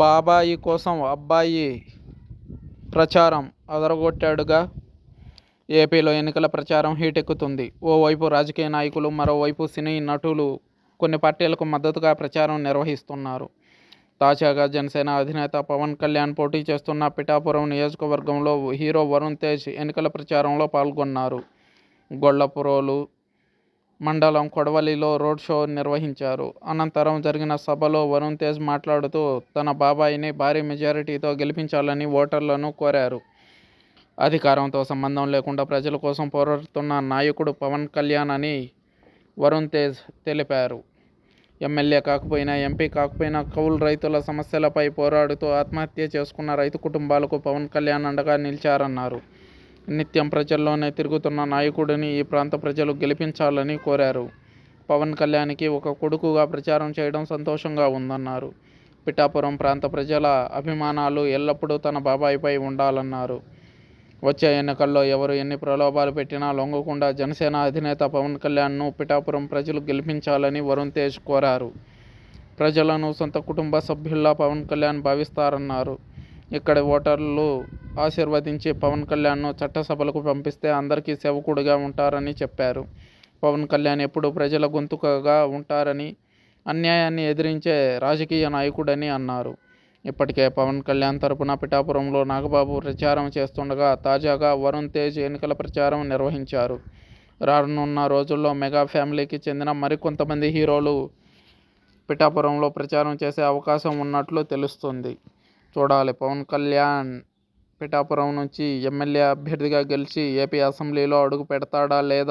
బాబాయి కోసం అబ్బాయి ప్రచారం అదరగొట్టాడుగా. ఏపీలో ఎన్నికల ప్రచారం హీటెక్కుతుంది. ఓవైపు రాజకీయ నాయకులు మరోవైపు సినీ నటులు కొన్ని పార్టీలకు మద్దతుగా ప్రచారం నిర్వహిస్తున్నారు. తాజాగా జనసేన అధినేత పవన్ కళ్యాణ్ పోటీ చేస్తున్న పిఠాపురం నియోజకవర్గంలో హీరో వరుణ్ తేజ్ ఎన్నికల ప్రచారంలో పాల్గొన్నారు. గొల్లపురోలు మండలం కొడవలిలో రోడ్ షో నిర్వహించారు. అనంతరం జరిగిన సభలో వరుణ్ తేజ్ మాట్లాడుతూ తన బాబాయిని భారీ మెజారిటీతో గెలిపించాలని ఓటర్లను కోరారు. అధికారంతో సంబంధం లేకుండా ప్రజల కోసం పోరాడుతున్న నాయకుడు పవన్ కళ్యాణ్ అని వరుణ్ తేజ్ తెలిపారు. ఎమ్మెల్యే కాకపోయినా ఎంపీ కాకపోయినా కౌలు రైతుల సమస్యలపై పోరాడుతూ ఆత్మహత్య చేసుకున్న రైతు కుటుంబాలకు పవన్ కళ్యాణ్ అండగా నిలిచారన్నారు. నిత్యం ప్రజల్లోనే తిరుగుతున్న నాయకుడిని ఈ ప్రాంత ప్రజలు గెలిపించాలని కోరారు. పవన్ కళ్యాణ్కి ఒక కొడుకుగా ప్రచారం చేయడం సంతోషంగా ఉందన్నారు. పిఠాపురం ప్రాంత ప్రజల అభిమానాలు ఎల్లప్పుడూ తన బాబాయిపై ఉండాలన్నారు. వచ్చే ఎన్నికల్లో ఎవరు ఎన్ని ప్రలోభాలు పెట్టినా లొంగకుండా జనసేన అధినేత పవన్ కళ్యాణ్ను పిఠాపురం ప్రజలు గెలిపించాలని వరుణ్ తేజ్ కోరారు. ప్రజలను సొంత కుటుంబ సభ్యుల్లా పవన్ కళ్యాణ్ భావిస్తారన్నారు. ఇక్కడి ఓటర్లు ఆశీర్వదించి పవన్ కళ్యాణ్ను చట్టసభలకు పంపిస్తే అందరికీ సేవకుడిగా ఉంటారని చెప్పారు. పవన్ కళ్యాణ్ ఎప్పుడు ప్రజల గొంతుకగా ఉంటారని అన్యాయాన్ని ఎదిరించే రాజకీయ నాయకుడని అన్నారు. ఇప్పటికే పవన్ కళ్యాణ్ తరపున పిఠాపురంలో నాగబాబు ప్రచారం చేస్తుండగా తాజాగా వరుణ్ తేజ్ ఎన్నికల ప్రచారం నిర్వహించారు. రానున్న రోజుల్లో మెగా ఫ్యామిలీకి చెందిన మరికొంతమంది హీరోలు పిఠాపురంలో ప్రచారం చేసే అవకాశం ఉన్నట్లు తెలుస్తుంది. చూడాలి. పవన్ కళ్యాణ్ పిఠాపురం నుంచి ఎమ్మెల్యే అభ్యర్థిగా గెలిచి ఏపీ అసెంబ్లీలో అడుగు పెడతాడా లేదా